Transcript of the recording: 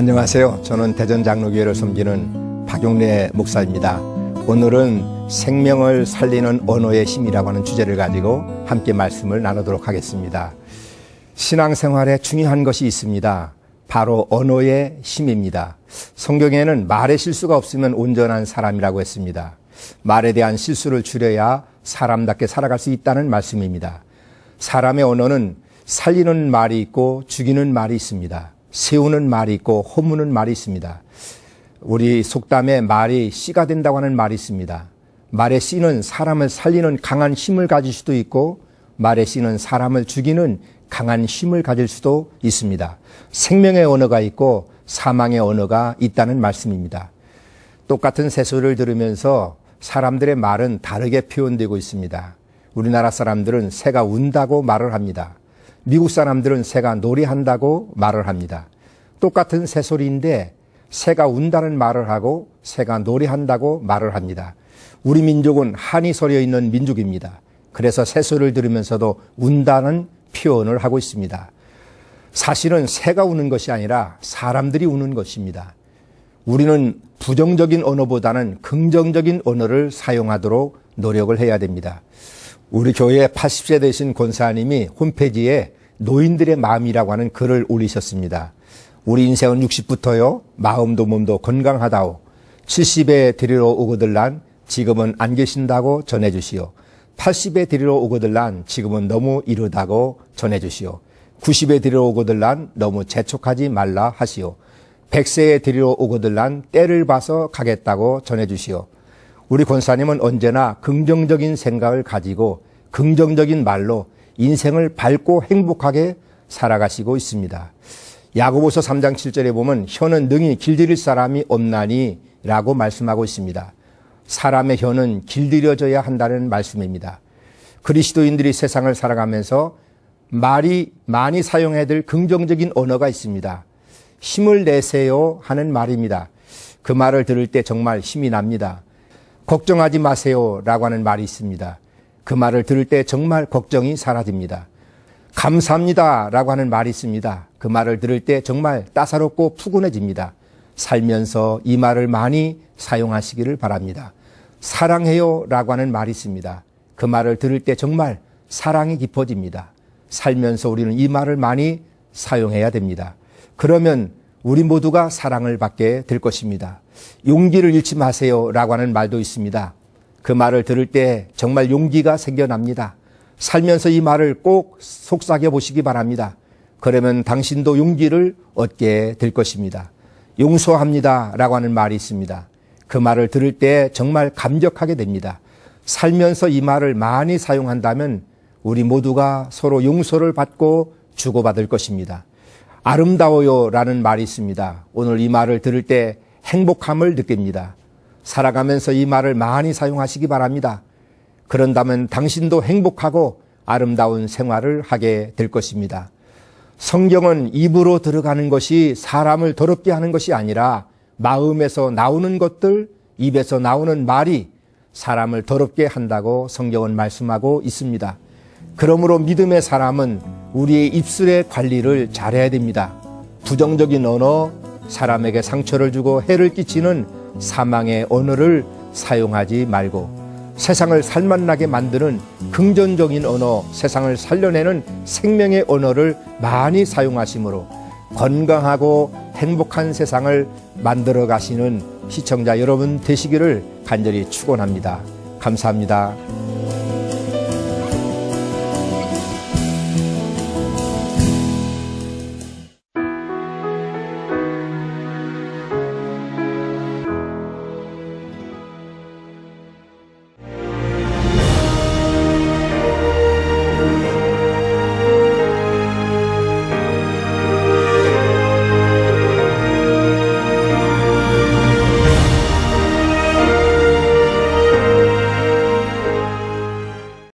안녕하세요. 저는 대전 장로교회를 섬기는 박용래 목사입니다. 오늘은 생명을 살리는 언어의 힘이라고 하는 주제를 가지고 함께 말씀을 나누도록 하겠습니다. 신앙생활에 중요한 것이 있습니다. 바로 언어의 힘입니다. 성경에는 말의 실수가 없으면 온전한 사람이라고 했습니다. 말에 대한 실수를 줄여야 사람답게 살아갈 수 있다는 말씀입니다. 사람의 언어는 살리는 말이 있고 죽이는 말이 있습니다. 세우는 말이 있고 허무는 말이 있습니다. 우리 속담에 말이 씨가 된다고 하는 말이 있습니다. 말의 씨는 사람을 살리는 강한 힘을 가질 수도 있고 말의 씨는 사람을 죽이는 강한 힘을 가질 수도 있습니다. 생명의 언어가 있고 사망의 언어가 있다는 말씀입니다. 똑같은 새소리를 들으면서 사람들의 말은 다르게 표현되고 있습니다. 우리나라 사람들은 새가 운다고 말을 합니다. 미국 사람들은 새가 노래한다고 말을 합니다. 똑같은 새소리인데 새가 운다는 말을 하고 새가 노래한다고 말을 합니다. 우리 민족은 한이 서려 있는 민족입니다. 그래서 새소리를 들으면서도 운다는 표현을 하고 있습니다. 사실은 새가 우는 것이 아니라 사람들이 우는 것입니다. 우리는 부정적인 언어보다는 긍정적인 언어를 사용하도록 노력을 해야 됩니다. 우리 교회 80세 되신 권사님이 홈페이지에 노인들의 마음이라고 하는 글을 올리셨습니다. 우리 인생은 60부터요, 마음도 몸도 건강하다오. 70에 데리러 오거들 난 지금은 안 계신다고 전해주시오. 80에 데리러 오거들 난 지금은 너무 이르다고 전해주시오. 90에 데리러 오거들 난 너무 재촉하지 말라 하시오. 100세에 데리러 오거들 난 때를 봐서 가겠다고 전해주시오. 우리 권사님은 언제나 긍정적인 생각을 가지고 긍정적인 말로 인생을 밝고 행복하게 살아가시고 있습니다. 야고보서 3장 7절에 보면 혀는 능히 길들일 사람이 없나니 라고 말씀하고 있습니다. 사람의 혀는 길들여져야 한다는 말씀입니다. 그리스도인들이 세상을 살아가면서 말이 많이 사용해야 될 긍정적인 언어가 있습니다. 힘을 내세요 하는 말입니다. 그 말을 들을 때 정말 힘이 납니다. 걱정하지 마세요 라고 하는 말이 있습니다. 그 말을 들을 때 정말 걱정이 사라집니다. 감사합니다 라고 하는 말이 있습니다. 그 말을 들을 때 정말 따사롭고 푸근해집니다. 살면서 이 말을 많이 사용하시기를 바랍니다. 사랑해요 라고 하는 말이 있습니다. 그 말을 들을 때 정말 사랑이 깊어집니다. 살면서 우리는 이 말을 많이 사용해야 됩니다. 그러면 우리 모두가 사랑을 받게 될 것입니다. 용기를 잃지 마세요 라고 하는 말도 있습니다. 그 말을 들을 때 정말 용기가 생겨납니다. 살면서 이 말을 꼭 속삭여 보시기 바랍니다. 그러면 당신도 용기를 얻게 될 것입니다. 용서합니다 라고 하는 말이 있습니다. 그 말을 들을 때 정말 감격하게 됩니다. 살면서 이 말을 많이 사용한다면 우리 모두가 서로 용서를 받고 주고받을 것입니다. 아름다워요 라는 말이 있습니다. 오늘 이 말을 들을 때 행복함을 느낍니다. 살아가면서 이 말을 많이 사용하시기 바랍니다. 그런다면 당신도 행복하고 아름다운 생활을 하게 될 것입니다. 성경은 입으로 들어가는 것이 사람을 더럽게 하는 것이 아니라 마음에서 나오는 것들, 입에서 나오는 말이 사람을 더럽게 한다고 성경은 말씀하고 있습니다. 그러므로 믿음의 사람은 우리의 입술의 관리를 잘해야 됩니다. 부정적인 언어, 사람에게 상처를 주고 해를 끼치는 사망의 언어를 사용하지 말고 세상을 살만나게 만드는 긍정적인 언어, 세상을 살려내는 생명의 언어를 많이 사용하시므로 건강하고 행복한 세상을 만들어 가시는 시청자 여러분 되시기를 간절히 축원합니다. 감사합니다.